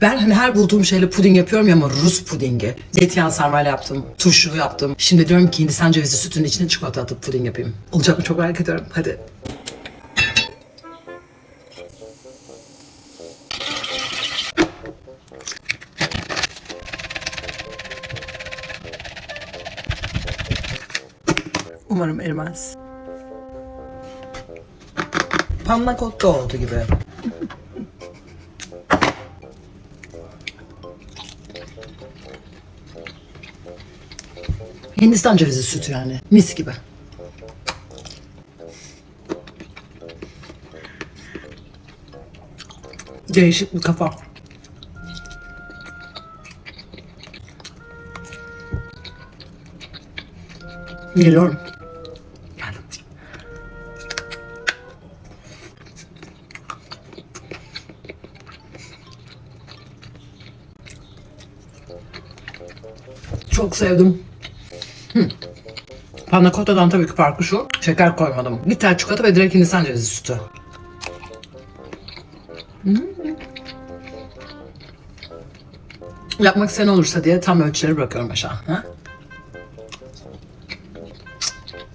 Ben hani her bulduğum şeyle puding yapıyorum ya ama Rus pudingi. Zeytinyağı sarmayla yaptım, turşulu yaptım. Şimdi diyorum ki Hindistan cevizi sütünün içine çikolata atıp puding yapayım. Olacak mı çok merak ediyorum. Hadi. Umarım erimez. Panna cotta oldu gibi. Hindistan cevizi sütü yani. Mis gibi. Değişik bir kafa. Geliyorum. Çok sevdim. Hı. Panna cotta'dan tabii ki farkı şu. Şeker koymadım. Tane çikolata ve direkt Hindistan cevizi sütü. Hmm. Yapmak sen olursa diye tam ölçüleri bırakıyorum aşağı. Ha?